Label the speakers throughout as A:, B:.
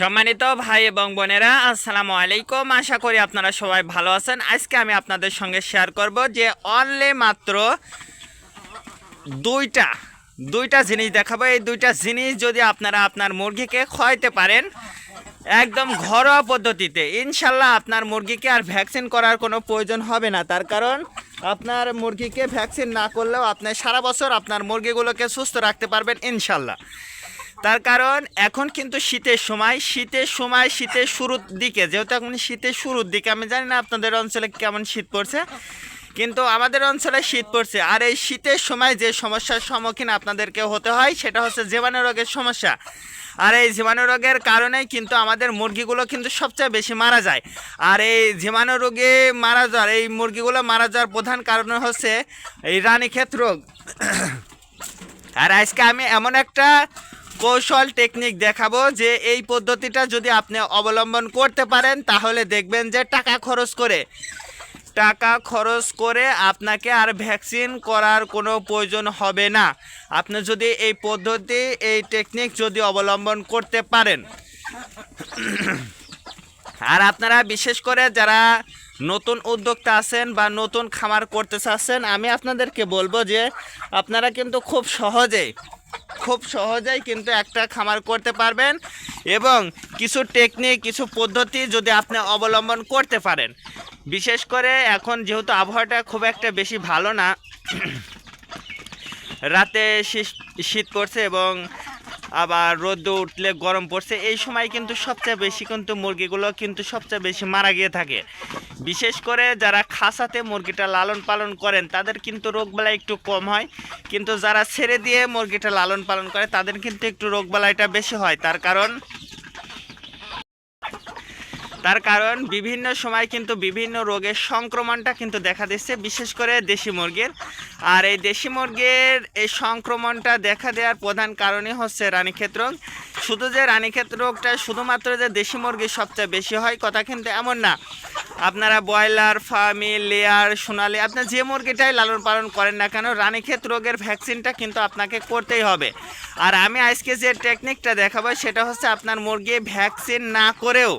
A: সম্মানিত ভাই এবং বোনেরা, আসসালামু আলাইকুম। আশা করি আপনারা সবাই ভালো আছেন। আজকে আমি আপনাদের সঙ্গে শেয়ার করব যে অনলি মাত্র দুইটা দুইটা জিনিস দেখাবো। এই দুইটা জিনিস যদি আপনারা আপনার মুরগিকে খাওয়াইতে পারেন, একদম ঘরোয়া পদ্ধতিতে, ইনশাল্লাহ আপনার মুরগিকে আর ভ্যাকসিন করার কোনো প্রয়োজন হবে না। তার কারণ, আপনার মুরগিকে ভ্যাকসিন না করলেও আপনি সারা বছর আপনার মুরগিগুলোকে সুস্থ রাখতে পারবেন, ইনশাল্লাহ। তার কারণ এখন কিন্তু শীতের সময় শীতের সময়, শীতের শুরুর দিকে, যেহেতু এখন শীতের শুরুর দিকে, আমি জানি না আপনাদের অঞ্চলে কেমন শীত পড়ছে, কিন্তু আমাদের অঞ্চলে শীত পড়ছে। আর এই শীতের সময় যে সমস্যার সম্মুখীন আপনাদেরকে হতে হয়, সেটা হচ্ছে জীবাণু রোগের সমস্যা। আর এই জীবাণু রোগের কারণেই কিন্তু আমাদের মুরগিগুলো কিন্তু সবচেয়ে বেশি মারা যায়। আর এই জীবাণু রোগে মারা যাওয়ার, এই মুরগিগুলো মারা যাওয়ার প্রধান কারণ হচ্ছে এই রানীক্ষেত রোগ। আর আজকে আমি এমন একটা কৌশল টেকনিক দেখাবো যে এই পদ্ধতিটা যদি আপনি অবলম্বন করতে পারেন, তাহলে দেখবেন যে টাকা খরচ করে। টাকা খরচ করে আপনাকে আর ভ্যাকসিন করার কোনো প্রয়োজন হবে না। আপনি যদি এই পদ্ধতি, এই টেকনিক যদি অবলম্বন করতে পারেন। আর আপনারা বিশেষ করে যারা নতুন উদ্যোক্তা আছেন বা নতুন খামার করতে চাচ্ছেন, আমি আপনাদেরকে বলব যে আপনারা কিন্তু খুব সহজেই খুব সহজেই কিন্তু একটা খামার করতে পারবেন এবং কিছু টেকনিক কিছু পদ্ধতি যদি আপনি অবলম্বন করতে পারেন। বিশেষ করে এখন যেহেতু আবহাওয়াটা খুব একটা বেশি ভালো না, রাতে শীত পড়ছে এবং আবার রোদ উঠলে গরম পড়ছে, এই সময় কিন্তু সবচেয়ে বেশি কিন্তু মুরগিগুলো কিন্তু সবচেয়ে বেশি মারা গিয়ে থাকে। বিশেষ করে যারা খাসাতে মুরগিটা লালন পালন করেন, তাদের কিন্তু রোগবালাই একটু কম হয়। কিন্তু যারা ছেড়ে দিয়ে মুরগিটা লালন পালন করে, তাদের কিন্তু একটু রোগবালাইটা বেশি হয়। তার কারণ তার কারণ বিভিন্ন সময় কিন্তু বিভিন্ন রোগের সংক্রমণটা কিন্তু দেখা দিচ্ছে, বিশেষ করে দেশি মুরগির। আর এই দেশি মুরগির এই সংক্রমণটা দেখা দেওয়ার প্রধান কারণই হচ্ছে রানীক্ষেত রোগ। শুধু যে রানীক্ষেত রোগটা শুধুমাত্র যে দেশি মুরগির সবচেয়ে বেশি হয়, কথা কিন্তু এমন না। আপনারা ব্রয়লার, ফার্মি, লেয়ার, সোনালি, আপনি যে মুরগিটাই লালন পালন করেন না কেন, রানীক্ষেত রোগের ভ্যাকসিনটা কিন্তু আপনাকে করতেই হবে। আর আমি আজকে যে টেকনিকটা দেখাবো, সেটা হচ্ছে আপনার মুরগি ভ্যাকসিন না করেও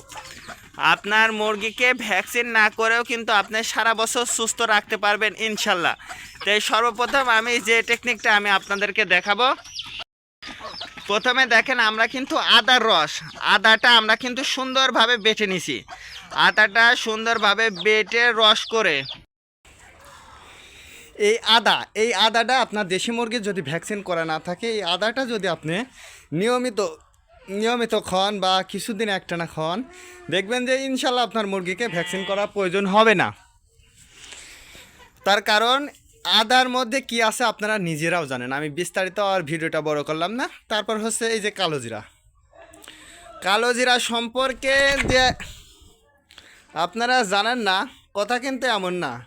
A: আপনার মুরগিকে ভ্যাকসিন না করেও কিন্তু আপনি সারা বছর সুস্থ রাখতে পারবেন, ইনশাল্লাহ। তাই সর্বপ্রথম আমি যে টেকনিকটা আমি আপনাদেরকে দেখাবো, প্রথমে দেখেন আমরা কিন্তু আদার রস। আদাটা আমরা কিন্তু সুন্দরভাবে বেটে নিছি। আদাটা সুন্দরভাবে বেটে রস করে
B: এই আদা, এই আদাটা আপনার দেশি মুরগির যদি ভ্যাকসিন করা না থাকে, এই আদাটা যদি আপনি নিয়মিত নিয়মিত খান বা কিছুদিন একটানা খান দেখবেন যে ইনশাল্লাহ আপনার মুরগিকে ভ্যাকসিন করার প্রয়োজন হবে না। তার কারণ, আদার মধ্যে কি আছে আপনারা নিজেরাও জানেন। আমি বিস্তারিত আর ভিডিওটা বড় করলাম না। তারপর হচ্ছে এই যে কালো জিরা। কালো জিরা সম্পর্কে যে আপনারা জানেন না, কথা কিন্তু এমন না।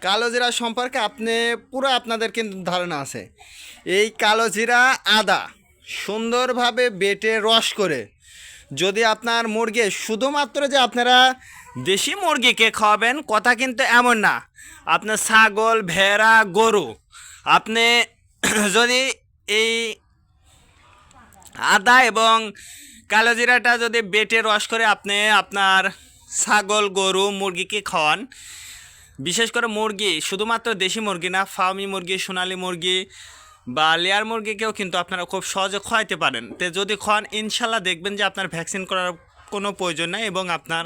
B: কালো জিরা সম্পর্কে আপনি, পুরো আপনাদের কিন্তু ধারণা আছে। এই কালো জিরা আদা। সুন্দরভাবে বেটে রস করে। যদি আপনার মুরগি, শুধুমাত্র যে আপনারা
A: দেশি মুরগিকে খাওয়াবেন, কথা কিন্তু এমন না। আপনার ছাগল, ভেড়া, গরু। আপনি যদি এই আদা এবং কালো জিরাটা যদি বেটে রস করে আপনি আপনার ছাগল, গরু, মুরগিকে খাওয়ান, বিশেষ করে মুরগি, শুধুমাত্র দেশি মুরগি না, ফার্মি মুরগি, সোনালি মুরগি বা লেয়ার মুরগিকেও কিন্তু আপনারা খুব সহজে খোয়াইতে পারেন। তে যদি খোয়ান, ইনশাল্লাহ দেখবেন যে আপনার ভ্যাকসিন করার কোনো প্রয়োজন নেই এবং আপনার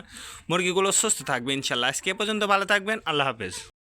A: মুরগিগুলো সুস্থ থাকবে ইনশাল্লাহ। আজকে পর্যন্ত ভালো থাকবেন, আল্লাহ হাফেজ।